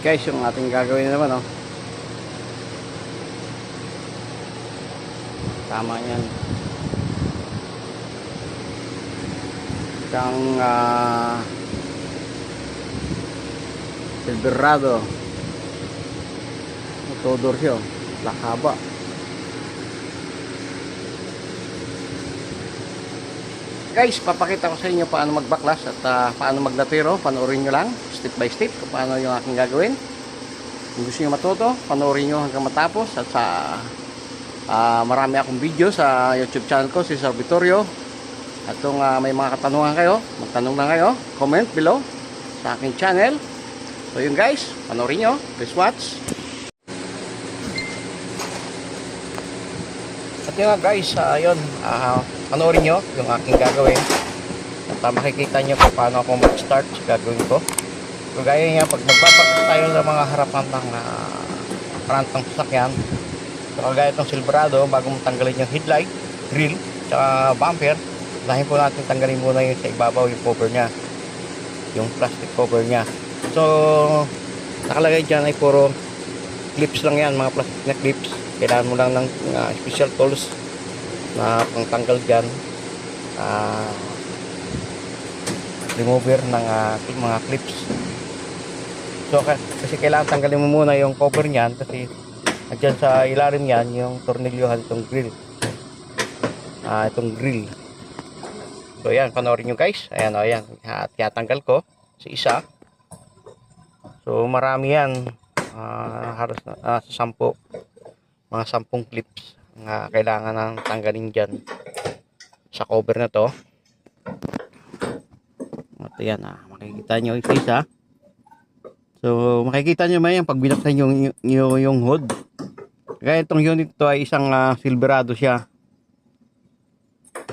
guys yung ating gagawin na naman oh. Tama yan. Isang ah Silverado. Tudor siya. oh. Lakaba. Guys, papakita ko sa inyo paano magbaklas at ah, paano maglatero. Panoorin nyo lang, step by step, kung paano yung aking gagawin. Kung gusto nyo matuto, panoorin nyo hanggang matapos. At sa ah, marami akong video sa YouTube channel ko, si Sir Vittorio. At kung ah, may mga katanungan kayo, magtanong na kayo, comment below sa aking channel. So yun guys, panoorin nyo. Please watch. At yun nga guys, uh, yun, ah, panoorin nyo yung aking gagawin. At uh, makikita nyo kung paano ako mag-start sa gagawin ko. So gaya nga, pag magpapakas tayo sa mga harapan ng uh, parantang sasakyan, so kagaya itong Silverado, bago tanggalin yung headlight, grill, tsaka bumper, unahin po natin tanggalin muna yung sa ibabaw yung cover niya. Yung plastic cover niya. So, nakalagay dyan ay puro clips lang yan, mga plastic na clips. Kailangan mo lang ng uh, special tools na pangtanggal dyan. Ah, remover ng ah, mga clips. So, ka- kasi kailangan tanggalin mo muna yung cover niyan kasi andyan sa ilalim niyan yung tornilyohan itong grill. Ah, itong grill. So, yan, panoorin nyo guys. Ayan, o, ayan. At tiyatanggal ko sa isa. So, marami yan. Ah, halos na, ah, sa sampo. Mga sampung clips na kailangan ng tanggalin dyan sa cover na to. At ayan, ah, makikita nyo isa-isa. So, makikita nyo may pag binaksan yung, yung, yung hood. Kaya itong unit to ay isang ah, Silverado siya.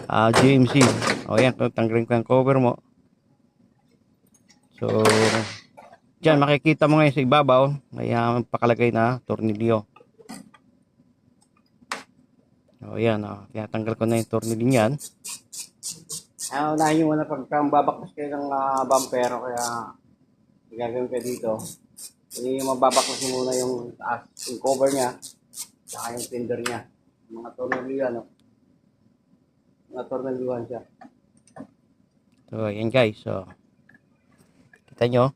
Ah, GMC. O yan, tanggalin ko yung cover mo. So, dyan makikita mo ngayon sa ibabaw, may ah, pakalagay na tornilyo. O yan, o. Tinatanggal ko na yung tornilyo niyan. Ah, unahin nyo muna pagka kayo ng ah, bumper o kaya gagawin kayo dito. Hindi mababaklas nyo muna yung taas, yung cover niya, saka yung fender niya. Yung Mga tornilyo yan, o. Mga tornilyuhan siya. So, yan guys. So, kita nyo.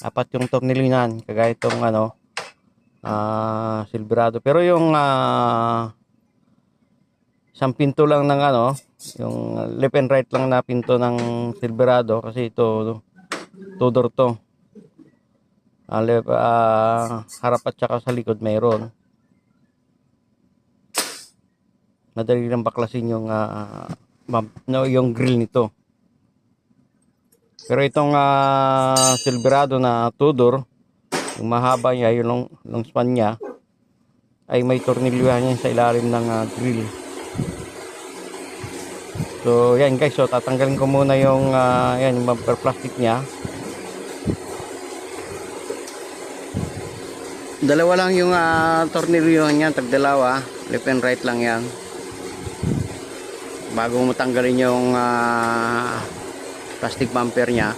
Apat yung tornilyo niyan. Kagaya itong ano, ah Silverado. Pero yung ah isang pinto lang ng ano, yung left and right lang na pinto ng Silverado kasi ito Tudor to. Ah, left, ah, harap at saka sa likod mayroon. Madali lang baklasin yung bump- no, yung grill nito. Pero itong ah, Silverado na Tudor, yung mahaba niya, yung long, long span niya, ay may tornilyohan yan sa ilalim ng ah, grill. So, yan guys. So, tatanggalin ko muna yung, ah, yan, yung bumper plastic niya. Dalawa lang yung uh, tornilyohan yan, tagdalawa. Left and right lang yan. Bago mo tanggalin yung ah, plastic bumper niya.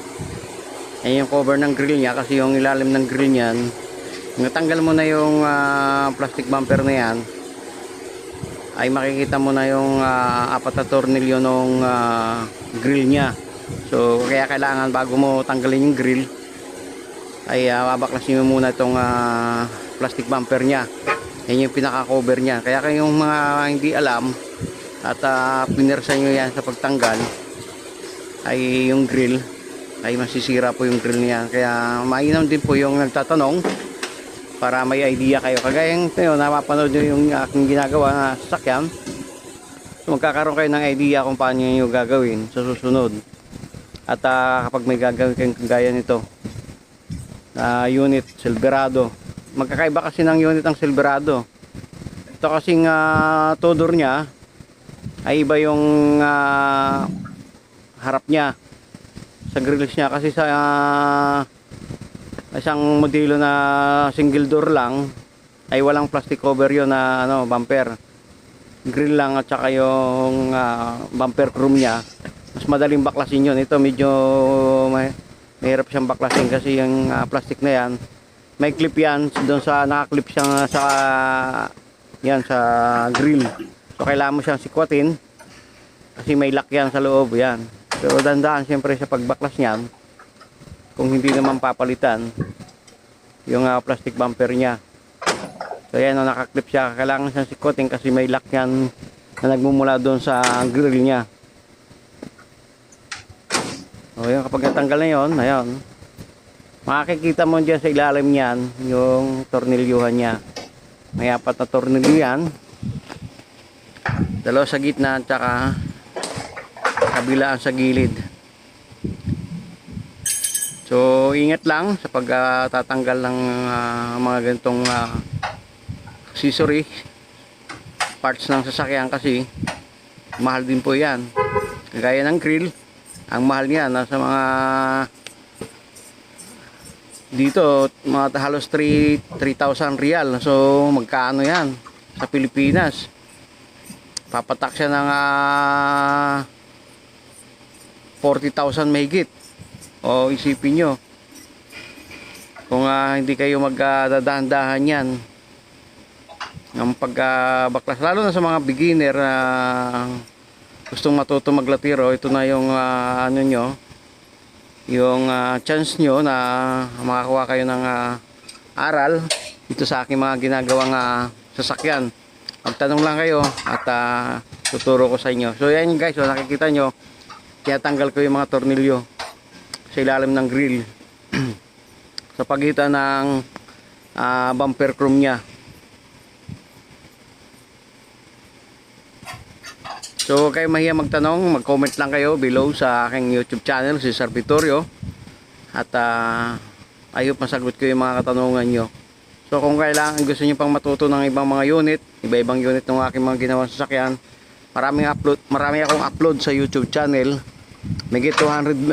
Yan yung cover ng grill niya kasi yung ilalim ng grill niyan. Natanggal mo na yung ah, plastic bumper na yan ay makikita mo na yung ah, apat na tornilyo ng grill niya. So kaya kailangan bago mo tanggalin yung grill ay uh, babaklasin mo muna itong ah, plastic bumper niya. Yan yung pinaka-cover niya. Kaya kayong mga hindi alam at uh, pinersa nyo yan sa pagtanggal ay yung grill ay masisira po yung grill niya. Kaya mainam din po yung nagtatanong para may idea kayo. Kagaya yung yun, napapanood nyo yung aking ginagawa na sasakyan. So, magkakaroon kayo ng idea kung paano nyo gagawin sa susunod. At ah, kapag may gagawin kayong gaya nito, na unit Silverado. Magkakaiba kasi ng unit ng Silverado. Ito kasing uh, Tudor niya ay iba yung ah, harap niya sa grills niya kasi sa ah, isang modelo na single door lang ay walang plastic cover yon na ano bumper grill lang at saka yung ah, bumper chrome niya mas madaling baklasin yun ito medyo may, Mahirap siyang baklasin kasi yung ah, plastic na yan, may clip yan doon sa nakaklip siya sa yan sa grill. So kailangan mo siyang sikwatin kasi may lock yan sa loob yan. So dandahan siyempre sa pagbaklas niyan kung hindi naman papalitan yung ah, plastic bumper niya. So yan, no, nakaklip siya. Kailangan siyang sikotin kasi may lock yan na nagmumula doon sa grill niya. O yun, kapag natanggal na yun, ayun. Makikita mo dyan sa ilalim niyan yung tornilyuhan niya. May apat na tornilyo yan. Dalawa sa gitna at saka kabilaan sa gilid. So, ingat lang sa pagtatanggal ng ah, mga ganitong ah, accessory parts ng sasakyan kasi mahal din po yan. Kagaya ng grill, ang mahal niya nasa mga dito mga halos 3 3,000 real. So, magkano yan sa Pilipinas? Papatak siya ng ah, 40,000 mahigit. O isipin nyo, kung ah, hindi kayo magdadahan-dahan yan, ng pagbaklas, lalo na sa mga beginner na gustong matuto maglatiro, ito na yung ah, ano nyo, yung ah, chance nyo na makakuha kayo ng ah, aral dito sa aking mga ginagawang ah, sasakyan. Magtanong lang kayo at ah, tuturo ko sa inyo. So yan guys, so, nakikita nyo, tinatanggal ko yung mga tornilyo sa ilalim ng grill sa pagitan ng ah, bumper chrome niya. So kayo mahiya magtanong, mag-comment lang kayo below sa aking YouTube channel, si Sir Vitorio. At uh, ayop masagot ko yung mga katanungan nyo. So kung kailangan gusto nyo pang matuto ng ibang mga unit, iba-ibang unit ng aking mga ginawang sasakyan, maraming upload, marami akong upload sa YouTube channel. May 200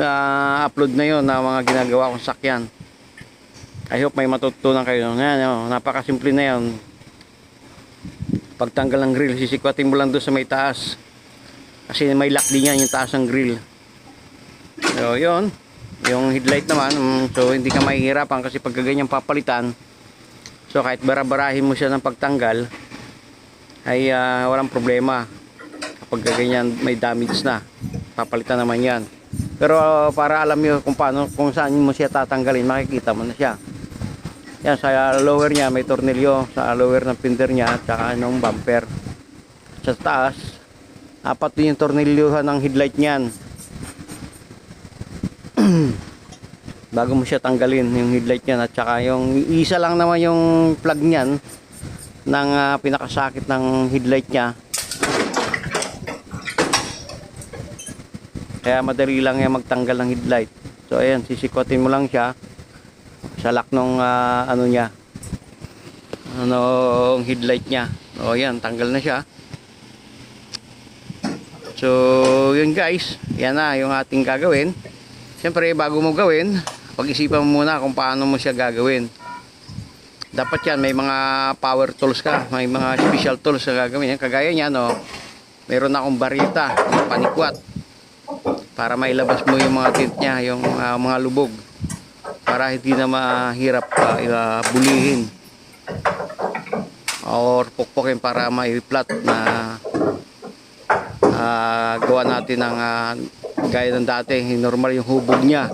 ah, upload na yon na mga ginagawa kong sakyan. I hope may matutunan kayo. Yan, oh, napakasimple na yan. Pagtanggal ng grill, sisikwatin mo lang doon sa may taas. Kasi may lock din yan yung taas ng grill. So, yun. Yung headlight naman, mm, so hindi ka mahihirapan kasi pag ganyan papalitan, so kahit barabarahin mo siya ng pagtanggal, ay ah, walang problema. Kapag ganyan may damage na, papalitan naman yan. Pero ah, para alam nyo kung paano, kung saan mo siya tatanggalin, makikita mo na siya. Yan, sa lower niya may tornilyo, sa lower ng pinder niya, at saka anong bumper. Sa taas, apat din yung tornilyohan ng headlight niyan. Bago mo siya tanggalin yung headlight niyan at saka yung isa lang naman yung plug niyan ng ah, pinakasakit ng headlight niya. Kaya madali lang yan magtanggal ng headlight. So ayan, sisikotin mo lang siya sa lock nung ah, ano niya. Ano headlight niya. O yan, tanggal na siya. So, yun guys, yan na yung ating gagawin. Siyempre, bago mo gawin, pag-isipan mo muna kung paano mo siya gagawin. Dapat yan, may mga power tools ka, may mga special tools na gagawin. Kagaya niya, no, meron akong barita, panikwat, para mailabas mo yung mga tint niya, yung ah, mga lubog, para hindi na mahirap ah, ah, bulihin or pukpukin para may flat na ah, gawa natin ng ah, gaya ng dati normal yung hubog niya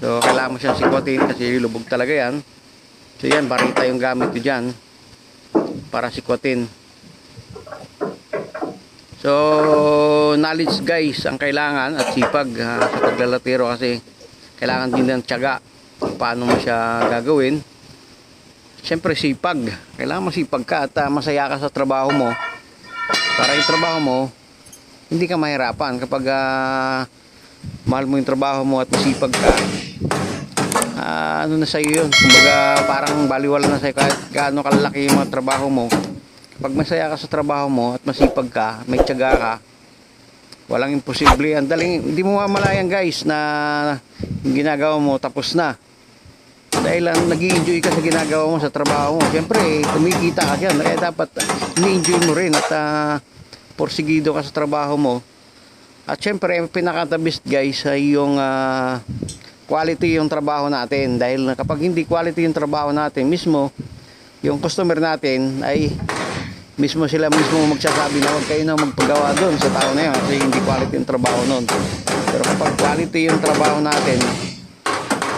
so kailangan mo siyang sikwatin kasi lubog talaga yan so yan barita yung gamit ko dyan para sikwatin so knowledge guys ang kailangan at sipag ah, sa paglalatiro kasi kailangan din ng tiyaga paano mo siya gagawin Siyempre sipag. Kailangan masipag ka at ah, masaya ka sa trabaho mo. Para yung trabaho mo, hindi ka mahirapan. Kapag ah, mahal mo yung trabaho mo at masipag ka, ah, ano na sa'yo yun. Kumbaga parang baliwala na sa'yo kahit gaano kalalaki yung mga trabaho mo. Kapag masaya ka sa trabaho mo at masipag ka, may tiyaga ka, walang imposible. Ang daling, hindi mo mamalayan guys na ginagawa mo tapos na dahil lang nag enjoy ka sa ginagawa mo sa trabaho mo. Siyempre, kumikita ka dyan. Kaya dapat ni-enjoy mo rin at uh, porsigido ka sa trabaho mo. At siyempre, ang pinaka-the best guys ay yung uh, quality yung trabaho natin dahil kapag hindi quality yung trabaho natin mismo yung customer natin ay mismo sila mismo magsasabi na huwag kayo na magpagawa doon sa tao na yun kasi hindi quality yung trabaho noon pero kapag quality yung trabaho natin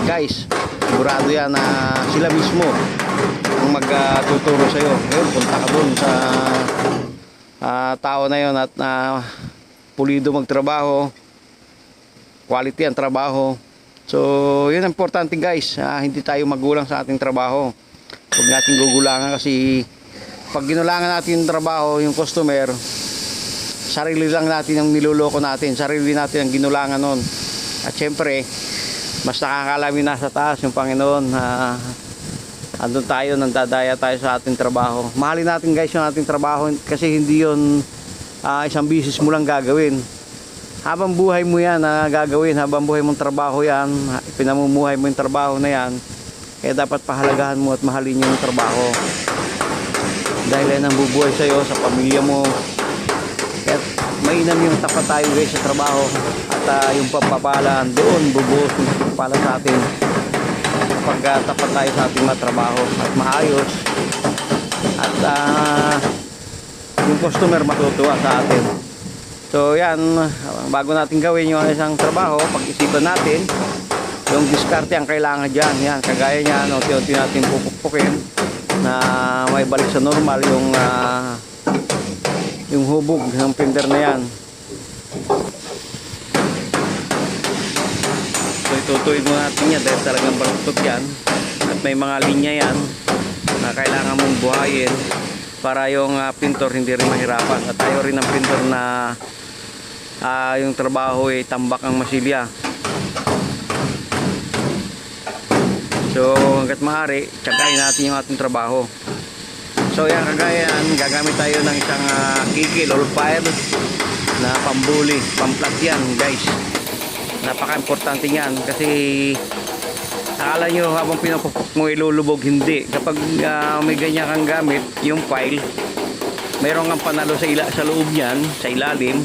guys sigurado yan na sila mismo ang magtuturo sa iyo ngayon punta ka doon sa ah, tao na yon at na pulido magtrabaho. Quality ang trabaho. So yun ang importante guys. Ah, hindi tayo magulang sa ating trabaho. Huwag natin gugulangan kasi pag ginulangan natin yung trabaho yung customer sarili lang natin ang niloloko natin. Sarili natin ang ginulangan nun. At syempre mas nakakalamin nasa taas yung Panginoon na andun tayo nandadaya tayo sa ating trabaho. Mahalin natin guys yung ating trabaho kasi hindi yun ah, isang bisis mo lang gagawin. Habang buhay mo yan na gagawin, habang buhay mong trabaho yan, pinamumuhay mo yung trabaho na yan, kaya dapat pahalagahan mo at mahalin yung trabaho. Dahil yan ang bubuhay sa'yo, sa pamilya mo. Kaya mainam yung tapat tayo guys sa trabaho. At ah, yung pagpapala doon, bubuhos yung pagpapala sa atin kapag ah, tayo sa ating mga trabaho at maayos at ah, yung customer matutuwa sa atin. So yan, bago natin gawin yung isang trabaho, pag-isipan natin yung diskarte ang kailangan dyan. Yan, kagaya niyan, unti-unti natin pupukpukin na may balik sa normal yung ah, yung hubog ng printer na yan. So itutuin mo natin yan dahil talagang baluktot yan. At may mga linya yan na kailangan mong buhayin para yung ah, pintor hindi rin mahirapan. At tayo rin ang pintor na ah, yung trabaho ay tambak ang masilya. So hanggat maaari tsagayin natin yung ating trabaho. So yan kagaya gagamit tayo ng isang ah, kikil or fire na pambuli pamplat yan guys napaka importante yan kasi akala nyo habang pinapupok mo ilulubog hindi. Kapag ah, may ganyan kang gamit yung file mayroon kang panalo sa, ila, sa loob niyan sa ilalim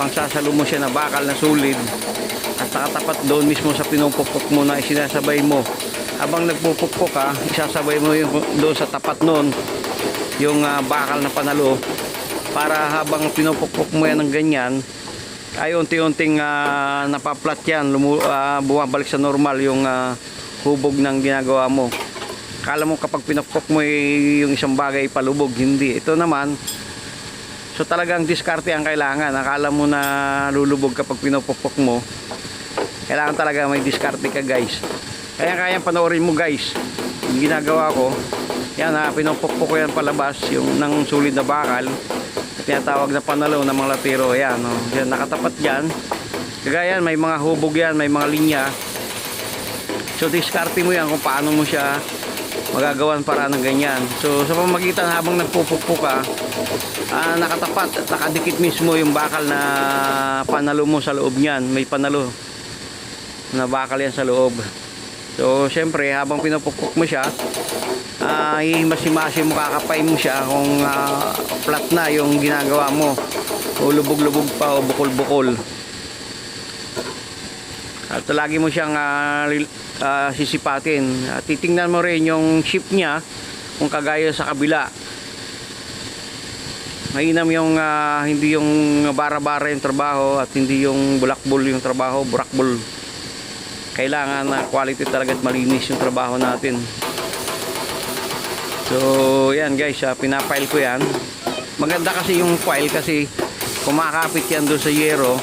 pangsasalo mo siya na bakal na sulid at nakatapat doon mismo sa pinupukpok mo na isinasabay mo. Habang nagpupukpok ka isasabay mo yung doon sa tapat noon yung ah, bakal na panalo para habang pinupukpok mo yan ng ganyan ay unti-unting ah, napaplat yan lumu, ah, bumabalik sa normal yung ah, hubog ng ginagawa mo kala mo kapag pinupukpok mo eh, yung isang bagay palubog hindi ito naman So talagang diskarte ang kailangan. Akala mo na lulubog kapag pinupukpok mo. Kailangan talaga may diskarte ka guys. Kaya kaya panoorin mo guys. Yung ginagawa ko. Yan ha, pinupukpok ko yan palabas. Yung ng sulid na bakal. Tinatawag na panalo ng mga latiro. Yan, no? yan nakatapat yan. Kagaya may mga hubog yan, may mga linya. So diskarte mo yan kung paano mo siya magagawan para ng ganyan. So sa pamagitan habang nagpupukpok ka, ah, nakatapat at nakadikit mismo yung bakal na panalo mo sa loob niyan. May panalo na bakal yan sa loob. So syempre habang pinupukpok mo siya, ah, hihimasi-masi mo kakapay mo siya kung ah, flat na yung ginagawa mo. O lubog-lubog pa o bukol-bukol. At lagi mo siyang lil- ah, sisipatin. At titingnan mo rin yung shape niya kung kagaya sa kabila. Mainam yung ah, hindi yung bara-bara yung trabaho at hindi yung bulakbol yung trabaho, burakbol. Kailangan na quality talaga at malinis yung trabaho natin. So, yan guys, ah, pinapile ko yan. Maganda kasi yung file kasi kumakapit yan doon sa yero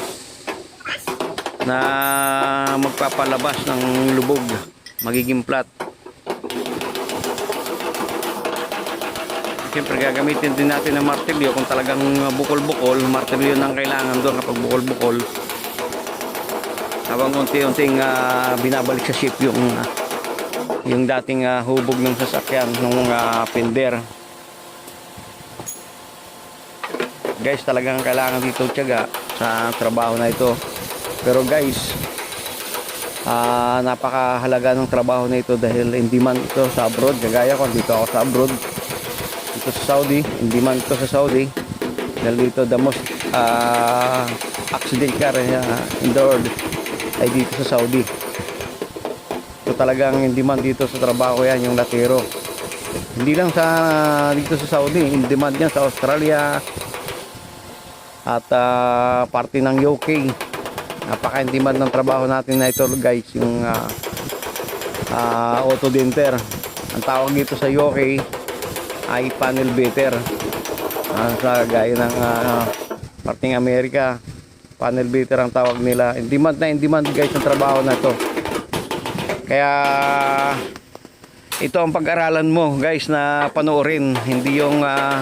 na magpapalabas ng lubog magiging flat siyempre gagamitin din natin ng martilyo kung talagang bukol-bukol martilyo nang kailangan doon kapag bukol-bukol habang unti-unting ah, binabalik sa ship yung ah, yung dating ah, hubog ng sasakyan ng uh, pinder guys talagang kailangan dito tiyaga sa trabaho na ito pero guys, ah napakahalaga ng trabaho na ito dahil in demand ito sa abroad. Kagaya ko, dito ako sa abroad. Dito sa Saudi, in demand ito sa Saudi. Dahil dito the most ah accident car uh, in the world ay dito sa Saudi. talagang in demand dito sa trabaho yan, yung latero. Hindi lang sa dito sa Saudi, in demand yan sa Australia at ah, parte ng UK. Napaka in demand ng trabaho natin na ito guys, yung uh, auto denter. Ang tawag dito sa UK ay panel beater. Ah, sa gaya ng ah, parting Amerika, panel beater ang tawag nila. In demand na in demand guys ang trabaho na ito. Kaya ito ang pag-aralan mo guys na panoorin, hindi yung ah,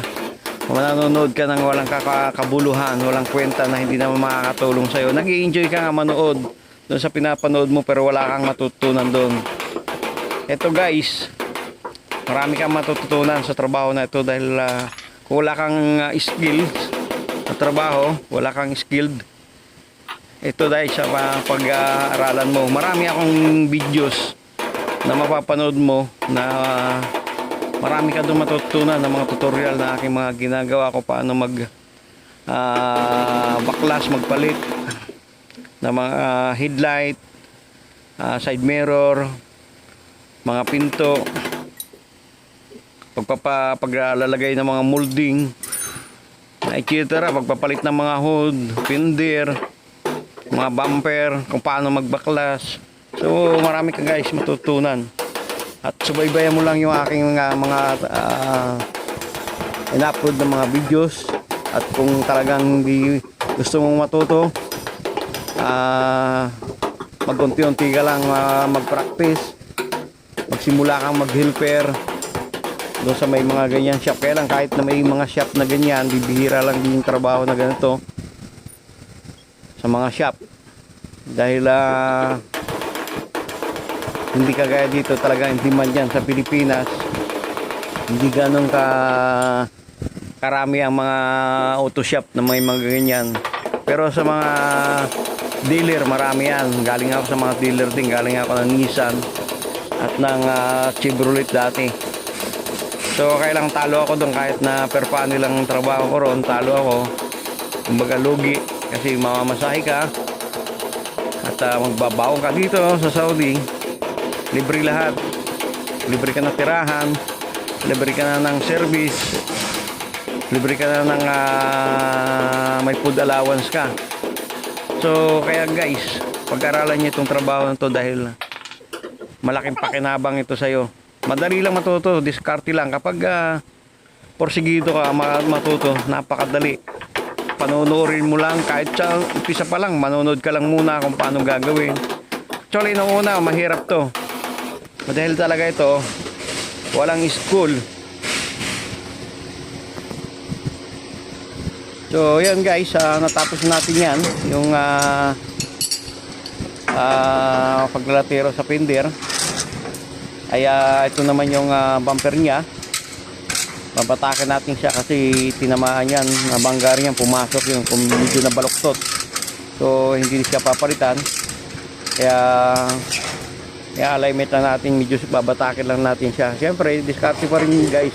manonood ka ng walang kakabuluhan, walang kwenta na hindi naman makakatulong sa'yo. nag enjoy ka nga manood doon sa pinapanood mo pero wala kang matutunan doon. Ito guys, marami kang matututunan sa trabaho na ito dahil ah, kung wala kang ah, skills sa trabaho, wala kang skilled, ito dahil sa pa- pag-aaralan mo. Marami akong videos na mapapanood mo na ah, marami ka doon matutunan ng mga tutorial na aking mga ginagawa ko paano mag ah, baklas, magpalit ng mga ah, headlight, ah, side mirror, mga pinto, pagpapa paglalagay ng mga molding, etc. Pagpapalit ng mga hood, fender, mga bumper, kung paano magbaklas. So marami ka guys matutunan. At subaybayan mo lang yung aking mga mga ah, in-upload ng mga videos at kung talagang di gusto mong matuto ah magunti-unti ka lang ah, mag-practice magsimula kang mag-helper doon sa may mga ganyan shop kaya lang kahit na may mga shop na ganyan bibihira lang din yung trabaho na ganito sa mga shop. Dahil ah hindi kagaya dito talaga yung demand yan sa Pilipinas hindi ganun ka karami ang mga auto shop na may mga ganyan. Pero sa mga dealer marami yan. Galing ako sa mga dealer din. Galing ako ng Nissan at ng ah, Chevrolet dati. So kailang talo ako doon kahit na per paano lang trabaho ko ron talo ako. Kumbaga lugi kasi mamamasahe ka. At ah, magbabaon ka dito sa Saudi. Libre lahat. Libre ka ng tirahan. Libre ka na ng service. Libre ka na ng ah, may food allowance ka. So kaya guys pag-aralan niyo itong trabaho na to dahil malaking pakinabang ito sa'yo. Madali lang matuto diskarte lang. Kapag uh, porsigido ka ma- matuto napakadali panonoodin mo lang kahit sa umpisa pa lang manonood ka lang muna kung paano gagawin. Actually nung una mahirap to. Dahil talaga ito walang school. So yan guys ah, natapos natin yan yung ah ah, paglalatero sa pinder. Ay ah, ito naman yung ah, bumper niya babatakin natin siya kasi tinamaan yan nabangga rin yan pumasok yung kung medyo nabaluktot so hindi siya papalitan. Kaya kaya alignment lang natin medyo babatakin lang natin siya. Syempre diskarte pa rin yun, guys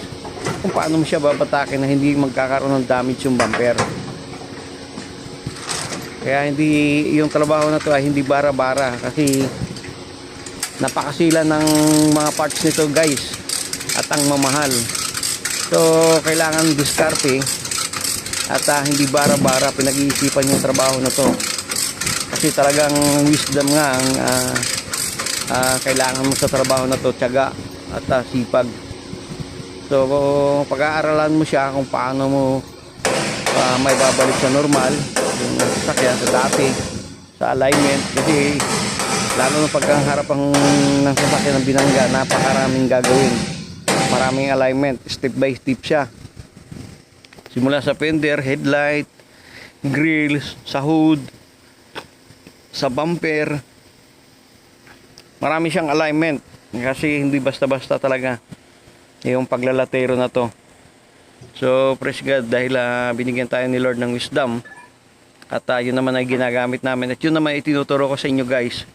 kung paano mo siya babatakin na hindi magkakaroon ng damage yung bumper. Kaya hindi yung trabaho na to ay hindi bara-bara kasi napakasila ng mga parts nito guys at ang mamahal so kailangan diskarte at ah, hindi bara-bara pinag-iisipan yung trabaho na to. Kasi talagang wisdom nga ang ah, ah, kailangan mo sa trabaho na to tiyaga at ah, sipag. So pag-aaralan mo siya kung paano mo ah, may babalik sa normal yung sasakyan sa dati sa alignment. Kasi lalo na pagkaharap ang ng sasakyan ng binangga napakaraming gagawin maraming alignment. Step by step siya. Simula sa fender, headlight grills, sa hood sa bumper. Marami siyang alignment. Kasi hindi basta-basta talaga yung paglalatero na to. So praise God dahil ah, binigyan tayo ni Lord ng wisdom at ah, yun naman ay ginagamit namin. At yun naman itinuturo ko sa inyo guys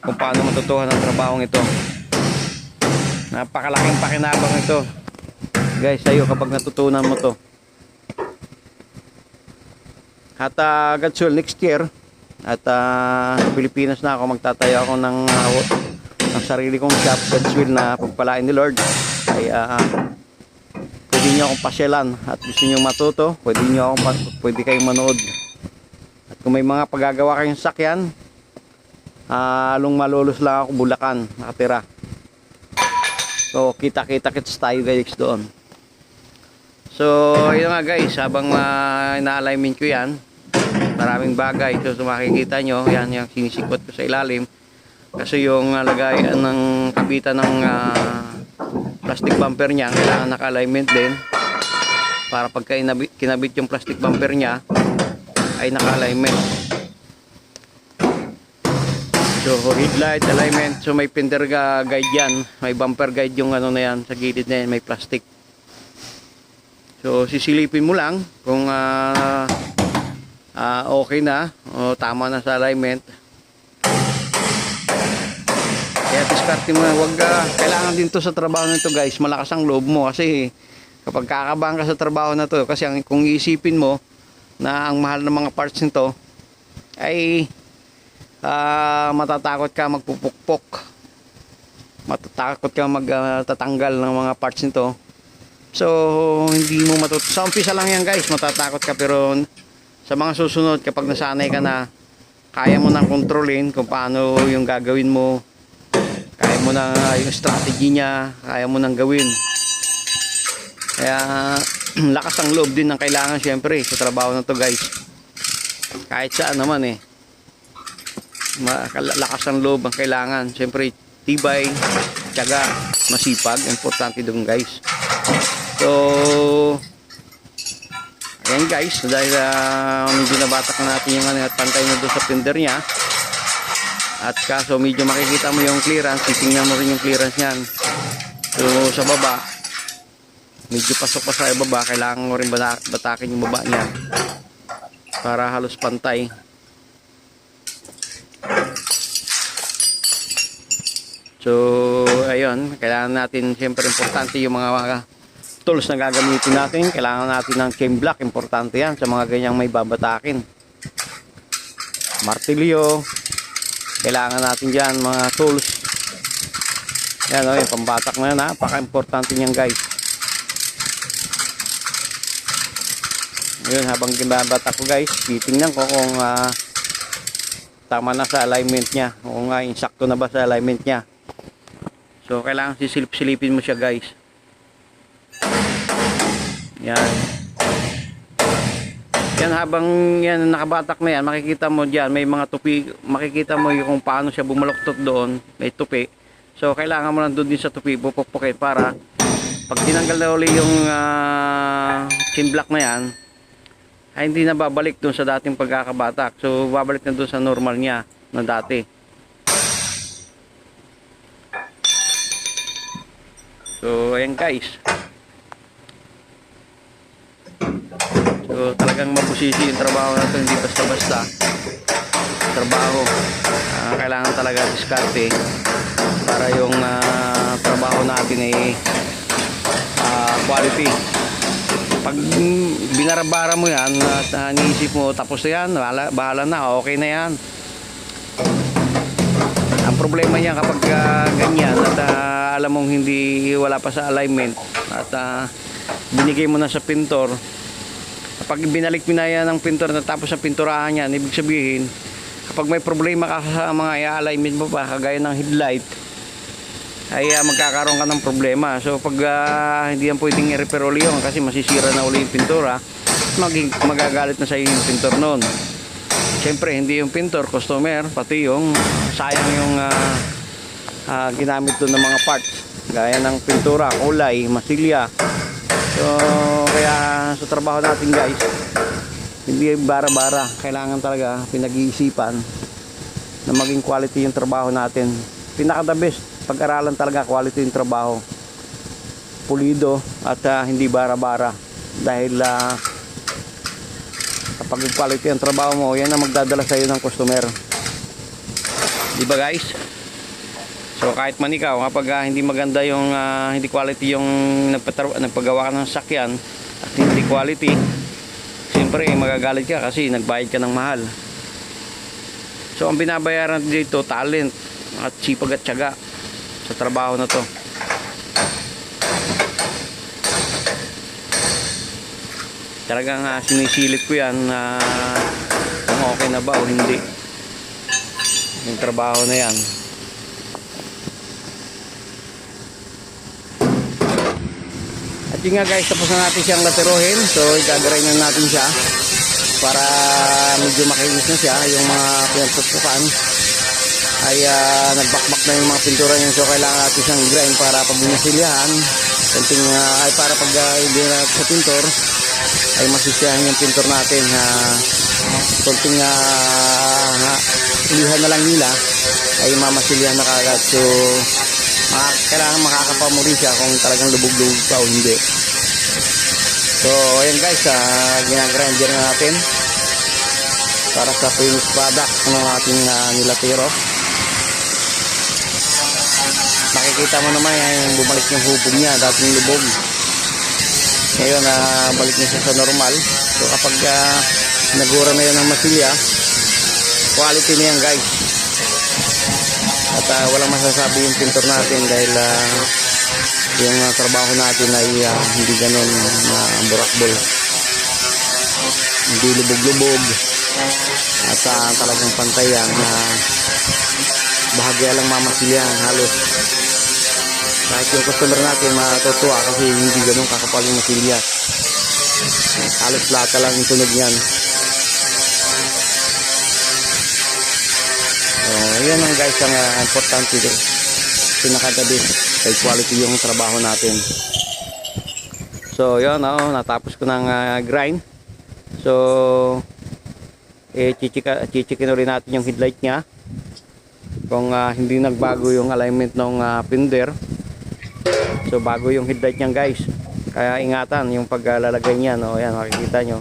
kung paano matutuhan ang trabahong ito napakalaking pakinabang ito guys sa'yo kapag natutunan mo to at uh, God will next year at uh, Pilipinas na ako magtatayo ako ng, uh, ng sarili kong shop, God's will na pagpalain ni Lord, ay ah, pwede nyo akong pasyalan at gusto nyo matuto, pwede nyo akong, pwede kayong manood. At kung may mga paggagawa kayong sakyan, ah, along malulus lang ako, Bulacan, nakatira. So, kita-kita kits tayo guys doon. So, yun nga guys, habang uh, ina-alignment ko yan, maraming bagay. So, so makikita nyo, yan yung sinisikot ko sa ilalim. Kasi yung uh, lagayan ng kabitan ng ah, plastic bumper niya, kailangan naka-alignment din. Para pagka inabit, kinabit yung plastic bumper niya, ay naka-alignment. So, headlight, alignment. So, may fender guide yan. May bumper guide yung ano na yan. Sa gilid na yan, may plastic. So, sisilipin mo lang kung ah, ah, okay na o tama na sa alignment. Kaya diskarte mo, wag ka, kailangan din to sa trabaho nito guys, malakas ang loob mo kasi kapag kakabahan ka sa trabaho na to, kasi ang, kung iisipin mo na ang mahal ng mga parts nito ay ah, matatakot ka magpupukpok. Matatakot ka magtatanggal ng mga parts nito. So, hindi mo matut... Sa umpisa lang yan guys, matatakot ka pero sa mga susunod kapag nasanay ka na kaya mo nang kontrolin kung paano yung gagawin mo kaya mo na yung strategy niya kaya mo nang gawin kaya lakas ang loob din ng kailangan syempre sa trabaho na to guys kahit saan naman eh lakas ang loob ang kailangan syempre tibay tiyaga masipag importante doon guys so Ayan guys, dahil uh, medyo nabatak na natin yung ano, at pantay na doon sa fender niya. At kaso medyo makikita mo yung clearance, titingnan mo rin yung clearance niyan. So sa baba, medyo pasok pa sa baba, kailangan mo rin bata- batakin yung baba niya. Para halos pantay. So, ayun, kailangan natin, siyempre importante yung mga tools na gagamitin natin. Kailangan natin ng came block. Importante yan sa mga ganyang may babatakin. Martilyo. Kailangan natin dyan mga tools. Yan o, yung pambatak na yan. Napaka-importante niyan guys. Ngayon, habang ginabatak ko guys, titingnan ko kung ah, tama na sa alignment niya. Kung uh, insakto na ba sa alignment niya. So, kailangan sisilip-silipin mo siya guys. Yan. Yan habang yan nakabatak na yan, makikita mo diyan may mga tupi, makikita mo yung paano siya bumaluktot doon, may tupi. So kailangan mo lang doon din sa tupi pupukpukin para pag tinanggal na uli yung uh, chin block na yan, ay hindi na babalik doon sa dating pagkakabatak. So babalik na doon sa normal niya na dati. So ayan guys. So talagang mabusisi yung trabaho na to, hindi basta-basta. Trabaho. Ah, kailangan talaga diskarte para yung ah, trabaho natin ay ah, quality. Pag binarabara mo yan at uh, niisip mo tapos na yan, bahala, bahala na, okay na yan. Ang problema niya kapag ah, ganyan at ah, alam mong hindi wala pa sa alignment at ah, binigay mo na sa pintor kapag binalik mo na yan ng pintor na tapos ang pinturahan yan ibig sabihin kapag may problema ka sa mga i-alignment mo pa kagaya ng headlight ay ah, magkakaroon ka ng problema so pag ah, hindi yan pwedeng i-repair uli yun kasi masisira na uli yung pintura maging, magagalit na sa yung pintor noon Siyempre, hindi yung pintor, customer, pati yung sayang yung ah, ah, ginamit doon ng mga parts. Gaya ng pintura, kulay, masilya. So, kaya sa trabaho natin guys, hindi bara-bara. Kailangan talaga pinag-iisipan na maging quality yung trabaho natin. Pinaka the best, pag-aralan talaga quality yung trabaho. Pulido at ah, hindi bara-bara. Dahil ah, kapag quality ang trabaho mo, yan ang magdadala sa iyo ng customer. Di ba guys? So kahit man ikaw, kapag ah, hindi maganda yung ah, hindi quality yung nagpagawa ka ng sakyan at hindi quality, siyempre magagalit ka kasi nagbayad ka ng mahal. So ang binabayaran dito, talent at sipag at tiyaga. Sa trabaho na to. Talagang uh, sinisilip ko yan na kung okay na ba o hindi. Yung trabaho na yan. At yun nga guys, tapos na natin siyang laterohin. So, igagaray na natin siya para medyo makinis na siya. Yung mga pinagtutukan ay uh, nagbakbak na yung mga pintura niya. So, kailangan natin siyang grind para pag binasilyahan, uh, ay para pag uh, hindi na sa pintor, ay masisiyahan yung pintor natin na konting uh, ilihan na lang nila ay mamasilyahan na kagad. So, maka, kailangan makakapamuri siya kung talagang lubog-lubog pa o hindi. So, ayan guys, uh, ginagrinder na natin para sa finished product ng ating uh, nilatiro. Makikita mo naman yung bumalik yung hubog niya, dating lubog. Ngayon, uh, balik na siya sa normal. So, kapag uh, nagura na yan ng masilya, quality na yan guys. At uh, walang masasabi yung pintor natin dahil uh, yung uh, trabaho natin ay uh, hindi ganun na uh, burakbol. Hindi lubog-lubog. At uh, talagang pantay yan na bahagya lang mamasilyan halos. Kahit yung customer natin matutuwa kasi hindi ganun kakapal yung masilya. Halos lata lang yung tunog niyan. So, yan ang guys ang uh, importante din. Pinakagabi kay quality yung trabaho natin. So, yun, oh, natapos ko ng uh, grind. So, eh, chichika, chichikin ulit natin yung headlight niya. Kung uh, hindi nagbago yung alignment ng uh, pinder. So, bago yung headlight niyan guys. Kaya ingatan yung paglalagay niya. No? Yan, makikita nyo.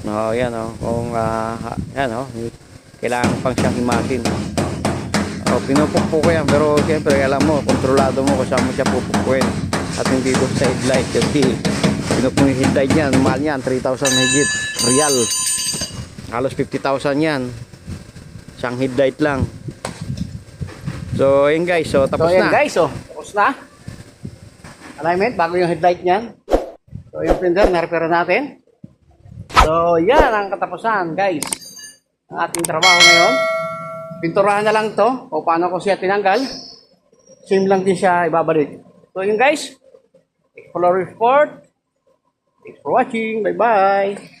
No, yan, oh. Kung, uh, yan, oh. Kailangan pang siyang himasin. Oh, pinupukpo ko yan. Pero, siyempre, alam mo, kontrolado mo kung saan mo siya pupukpuin. At hindi doon sa headlight. Kasi, pinupukpo yung headlight niyan. Mahal niyan, 3,000 higit. Real. Halos 50,000 yan. Isang headlight lang. So, yun guys. So, tapos So, na. ayan guys, oh. Tapos na. Alignment, bago yung headlight niyan. So, yung printer, na-repair natin. So, yan ang katapusan, guys. Ang ating trabaho ngayon. Pinturahan na lang to o paano ko siya tinanggal. Same lang din siya ibabalik. So, yun guys. Explorer Sport. Thanks for watching. Bye-bye.